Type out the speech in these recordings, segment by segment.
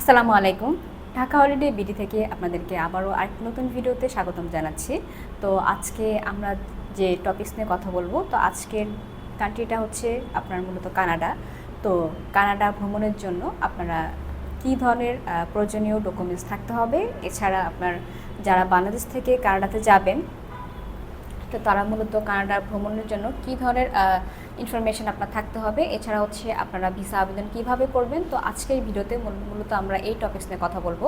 আসসালামু আলাইকুম। Dhaka holiday BD থেকে আপনাদেরকে আবারও আরেক নতুন ভিডিওতে স্বাগতম জানাচ্ছি। তো আজকে আমরা যে টপিকস নিয়ে কথা বলব, তো আজকের কান্ট্রিটা হচ্ছে আপনার মূলত কানাডা। তো কানাডা ভ্রমণের জন্য আপনারা কী ধরনের প্রয়োজনীয় ডকুমেন্টস থাকতে হবে? এছাড়া আপনার যারা বাংলাদেশ থেকে কানাডাতে যাবেন, তো তারা মূলত কানাডা ভ্রমণের জন্য কী ধরনের ইনফরমেশন আপনার থাকতে হবে। এছাড়া হচ্ছে আপনারা ভিসা আবেদন কীভাবে করবেন? তো আজকের ভিডিওতে মূলত আমরা এই টপিকস নিয়ে কথা বলব।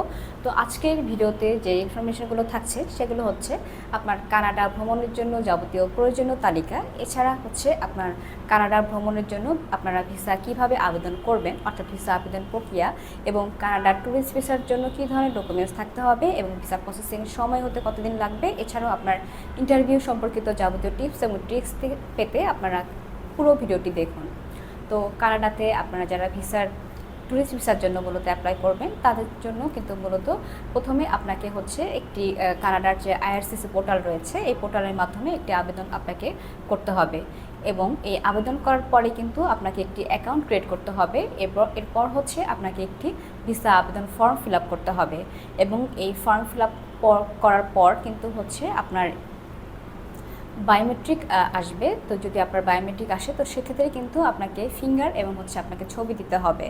তো আজকের ভিডিওতে যে ইনফরমেশনগুলো থাকছে, সেগুলো হচ্ছে আপনার কানাডা ভ্রমণের জন্য যাবতীয় প্রয়োজনীয় তালিকা। এছাড়া হচ্ছে আপনার কানাডা ভ্রমণের জন্য আপনারা ভিসা কীভাবে আবেদন করবেন? অর্থাৎ ভিসা আবেদন প্রক্রিয়া এবং কানাডার ট্যুরিস্ট ভিসার জন্য কী ধরনের ডকুমেন্টস থাকতে হবে এবং ভিসা প্রসেসিং সময় হতে কতদিন লাগবে? এছাড়াও আপনার ইন্টারভিউ সম্পর্কিত যাবতীয় টিপস এবং ট্রিক্স পেতে আপনারা পুরো ভিডিওটি দেখুন। তো কানাডাতে আপনারা যারা ভিসার ট্যুরিস্ট ভিসার জন্য মূলত অ্যাপ্লাই করবেন, তাদের জন্য কিন্তু মূলত প্রথমে আপনাকে হচ্ছে একটি কানাডার যে আইআরসিসি পোর্টাল রয়েছে, এই পোর্টালের মাধ্যমে একটি আবেদন আপনাকে করতে হবে। এবং এই আবেদন করার পরে কিন্তু আপনাকে একটি অ্যাকাউন্ট ক্রিয়েট করতে হবে। এরপর এরপর হচ্ছে আপনাকে একটি ভিসা আবেদন ফর্ম ফিল করতে হবে। এবং এই ফর্ম ফিল করার পর কিন্তু হচ্ছে আপনার বায়োমেট্রিক আসবে। তো যদি আপনার বায়োমেট্রিক আসে, তো সেক্ষেত্রে কিন্তু আপনাকে ফিঙ্গার এবং হচ্ছে আপনাকে ছবি দিতে হবে।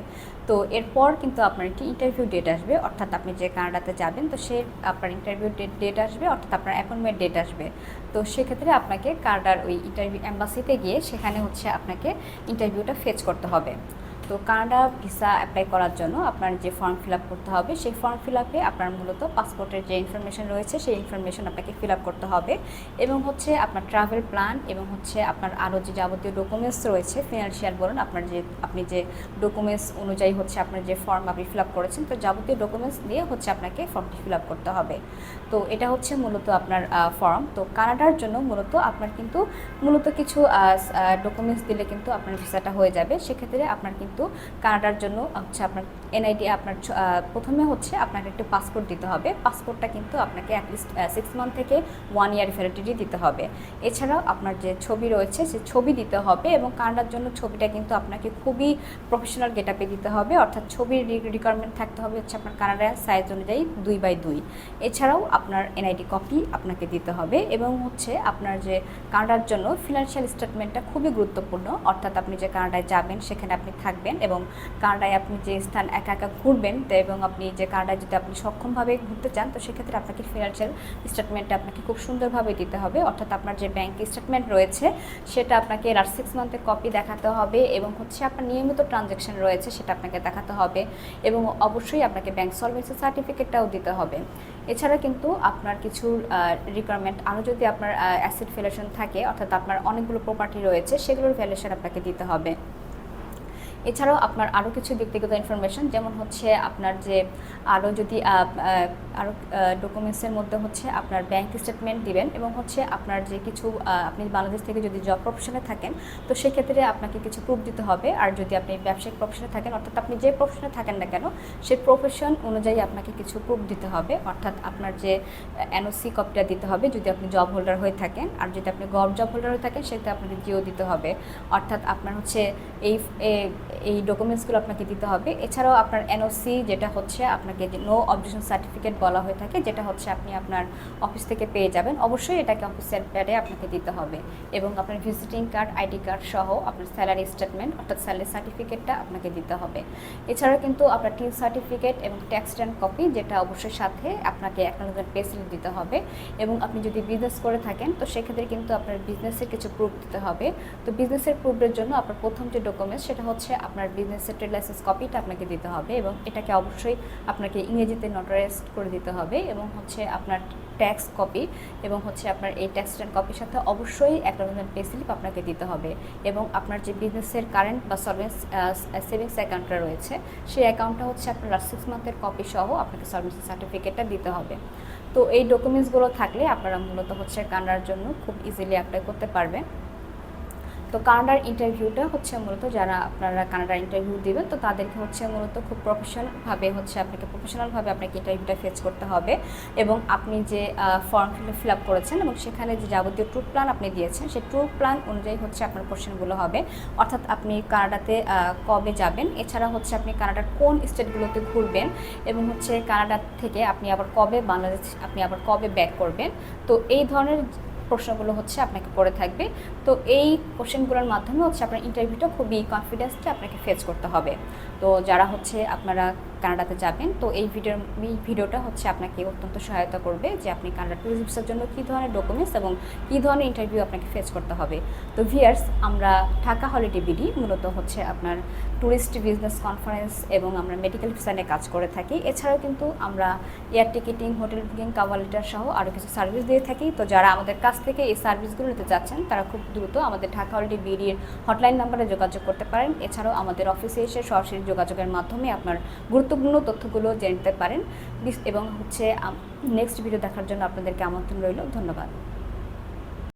তো এরপর কিন্তু আপনার একটি ইন্টারভিউ ডেট আসবে। অর্থাৎ আপনি যে কানাডাতে যাবেন, তো সে আপনার ইন্টারভিউ ডেট ডেট আসবে। অর্থাৎ আপনার অ্যাপয়েন্টমেন্ট ডেট আসবে। তো সেক্ষেত্রে আপনাকে কানাডার ওই ইন্টারভিউ অ্যাম্বাসিতে গিয়ে সেখানে হচ্ছে আপনাকে ইন্টারভিউটা ফেচ করতে হবে। তো কানাডা ভিসা অ্যাপ্লাই করার জন্য আপনার যে ফর্ম ফিল করতে হবে, সেই ফর্ম ফিল আপে আপনার মূলত পাসপোর্টের যে ইনফরমেশন রয়েছে, সেই ইনফরমেশন আপনাকে ফিল করতে হবে। এবং হচ্ছে আপনার ট্রাভেল প্ল্যান এবং হচ্ছে আপনার আরও যে যাবতীয় ডকুমেন্টস রয়েছে ফিনান্সিয়াল বলুন, আপনার যে, আপনি যে ডকুমেন্টস অনুযায়ী হচ্ছে আপনার যে ফর্ম আপনি ফিল করেছেন, তো যাবতীয় ডকুমেন্টস দিয়ে হচ্ছে আপনাকে ফর্মটি ফিল করতে হবে। তো এটা হচ্ছে মূলত আপনার ফর্ম তো কানাডার জন্য মূলত আপনার কিন্তু মূলত কিছু ডকুমেন্টস দিলে কিন্তু আপনার ভিসাটা হয়ে যাবে। সেক্ষেত্রে আপনার কিন্তু কানাডার জন্য হচ্ছে আপনার এনআইডি আপনার প্রথমে হচ্ছে আপনাকে একটু পাসপোর্ট দিতে হবে। পাসপোর্টটা কিন্তু আপনাকে অ্যাটলিস্ট সিক্স মান্থ থেকে ওয়ান ইয়ার ভ্যালিডিটি দিতে হবে। এছাড়াও আপনার যে ছবি রয়েছে, সে ছবি দিতে হবে এবং কানাডার জন্য ছবিটা কিন্তু আপনাকে খুবই প্রফেশনাল গেট আপে দিতে হবে। অর্থাৎ ছবির রিকোয়ারমেন্ট থাকতে হবে হচ্ছে আপনার কানাডার সাইজ অনুযায়ী দুই বাই দুই। এছাড়াও আপনার এনআইডি কপি আপনাকে দিতে হবে এবং হচ্ছে আপনার যে কানাডার জন্য ফিনান্সিয়াল স্টেটমেন্টটা খুবই গুরুত্বপূর্ণ। অর্থাৎ আপনি যে কানাডায় যাবেন, সেখানে আপনি থাকবেন এবং কানাডায় আপনি যে স্থান একা একা ঘুরবেন, তো এবং আপনি যে কানাডায় যদি আপনি সক্ষমভাবে ঘুরতে চান, তো সেক্ষেত্রে আপনাকে ফিনান্সিয়াল স্টেটমেন্টটা আপনাকে খুব সুন্দরভাবে দিতে হবে। অর্থাৎ আপনার যে ব্যাংক স্টেটমেন্ট রয়েছে, সেটা আপনাকে লাস্ট সিক্স মান্থের কপি দেখাতে হবে এবং হচ্ছে আপনার নিয়মিত ট্রানজ্যাকশন রয়েছে, সেটা আপনাকে দেখাতে হবে এবং অবশ্যই আপনাকে ব্যাংক সলভেন্সি সার্টিফিকেটটাও দিতে হবে। এছাড়া কিন্তু আপনার কিছু রিকোয়ারমেন্ট আরও যদি আপনার অ্যাসিড ভ্যালুয়েশন থাকে, অর্থাৎ আপনার অনেকগুলো প্রপার্টি রয়েছে, সেগুলোর ভ্যালুয়েশন আপনাকে দিতে হবে। এছাড়াও আপনার আরও কিছু ব্যক্তিগত ইনফরমেশন যেমন হচ্ছে আপনার যে আরও যদি আরও ডকুমেন্টসের মধ্যে হচ্ছে আপনার ব্যাংক স্টেটমেন্ট দিবেন এবং হচ্ছে আপনার যে কিছু আপনি বাংলাদেশ থেকে যদি জব প্রফেশনে থাকেন, তো সেক্ষেত্রে আপনাকে কিছু প্রুফ দিতে হবে। আর যদি আপনি ব্যবসায়িক প্রফেশনে থাকেন, অর্থাৎ আপনি যে প্রফেশনে থাকেন না কেন সেই প্রফেশন অনুযায়ী আপনাকে কিছু প্রুফ দিতে হবে। অর্থাৎ আপনার যে এনওসি কপিটা দিতে হবে, যদি আপনি জব হোল্ডার হয়ে থাকেন। আর যদি আপনি গভ জব হোল্ডার হয়ে থাকেন, সেটা আপনাকে জিও দিতে হবে। অর্থাৎ আপনার হচ্ছে এই এই ডকুমেন্টসগুলো আপনাকে দিতে হবে। এছাড়াও আপনার এনওসি যেটা হচ্ছে আপনাকে নো অবজেকশন সার্টিফিকেট বলা হয়ে থাকে, যেটা হচ্ছে আপনি আপনার অফিস থেকে পেয়ে যাবেন। অবশ্যই এটাকে অফিসিয়াল প্যাডে আপনাকে দিতে হবে। এবং আপনার ভিজিটিং কার্ড আইডি কার্ড সহ আপনার স্যালারি স্টেটমেন্ট অর্থাৎ স্যালারি সার্টিফিকেটটা আপনাকে দিতে হবে। এছাড়াও কিন্তু আপনার টিন সার্টিফিকেট এবং ট্যাক্স রিটার্ন কপি যেটা অবশ্যই সাথে আপনাকে অ্যাকনোলজমেন্ট পে স্লিপ দিতে হবে। এবং আপনি যদি বিজনেস করে থাকেন, তো সেক্ষেত্রে কিন্তু আপনার বিজনেসের কিছু প্রুফ দিতে হবে। তো বিজনেসের প্রুফের জন্য আপনার প্রথম যে ডকুমেন্টস সেটা হচ্ছে আপনার বিজনেসের ট্রেড লাইসেন্স কপিটা আপনাকে দিতে হবে এবং এটাকে অবশ্যই আপনাকে ইংরেজিতে নোটারাইজ করে দিতে হবে এবং হচ্ছে আপনার ট্যাক্স কপি এবং হচ্ছে আপনার এই ট্যাক্স রিটার্ন কপির সাথে অবশ্যই অ্যাকনোলজমেন্ট পে স্লিপ আপনাকে দিতে হবে এবং আপনার যে বিজনেসের কারেন্ট বা সলভেন্স সেভিংস অ্যাকাউন্টটা রয়েছে, সেই অ্যাকাউন্টটা হচ্ছে আপনার সিক্স মান্থের কপি সহ আপনাকে সলভেন্সি সার্টিফিকেটটা দিতে হবে। তো এই ডকুমেন্টসগুলো থাকলে আপনারা মূলত হচ্ছে কানাডার জন্য খুব ইজিলি অ্যাপ্লাই করতে পারবেন। তো কানাডার ইন্টারভিউটা হচ্ছে মূলত যারা আপনারা কানাডার ইন্টারভিউ দিবেন, তো তাদেরকে হচ্ছে মূলত খুব প্রফেশনালভাবে হচ্ছে আপনাকে প্রফেশনালভাবে আপনাকে ইন্টারভিউটা ফেস করতে হবে। এবং আপনি যে ফর্ম ফিল আপ করেছেন এবং সেখানে যে যাবতীয় ট্যুর প্ল্যান আপনি দিয়েছেন, সেই ট্যুর প্ল্যান অনুযায়ী হচ্ছে আপনার কোশ্চেনগুলো হবে। অর্থাৎ আপনি কানাডাতে কবে যাবেন? এছাড়া হচ্ছে আপনি কানাডার কোন স্টেটগুলোতে ঘুরবেন? এবং হচ্ছে কানাডা থেকে আপনি আবার কবে বাংলাদেশ, আপনি আবার কবে ব্যাক করবেন? তো এই ধরনের প্রশ্নগুলো হচ্ছে আপনাকে পড়ে থাকবে। তো এই কোশ্চেনগুলোর মাধ্যমে হচ্ছে আপনার ইন্টারভিউটা খুবই কনফিডেন্সটা আপনাকে ফেস করতে হবে। তো যারা হচ্ছে আপনারা কানাডাতে যাবেন। তো এই ভিডিওর, এই ভিডিওটা হচ্ছে আপনাকে অত্যন্ত সহায়তা করবে যে আপনি কানাডা ট্যুরিস্ট জন্য কী ধরনের ডকুমেন্টস এবং কী ধরনের ইন্টারভিউ আপনাকে ফেস করতে হবে। তো ভিয়ার্স আমরা ঢাকা হলিডে বিডি মূলত হচ্ছে আপনার ট্যুরিস্ট বিজনেস কনফারেন্স এবং আমরা মেডিকেল ভিসা নিয়ে কাজ করে থাকি। এছাড়াও কিন্তু আমরা air ticketing hotel booking cover letter সহ আরও কিছু সার্ভিস দিয়ে থাকি। তো যারা আমাদের কাছ থেকে এই সার্ভিসগুলো নিতে চাচ্ছেন তারা খুব দ্রুত আমাদের ঢাকা হলিডে বিডির হটলাইন নাম্বারে যোগাযোগ করতে পারেন। এছাড়াও আমাদের অফিসে এসে সরাসরি যোগাযোগের মাধ্যমে আপনার গুরুত্বপূর্ণ তথ্যগুলো জেনে নিতে পারেন এবং হচ্ছে নেক্সট ভিডিও দেখার জন্য আপনাদেরকে আমন্ত্রণ রইল। ধন্যবাদ।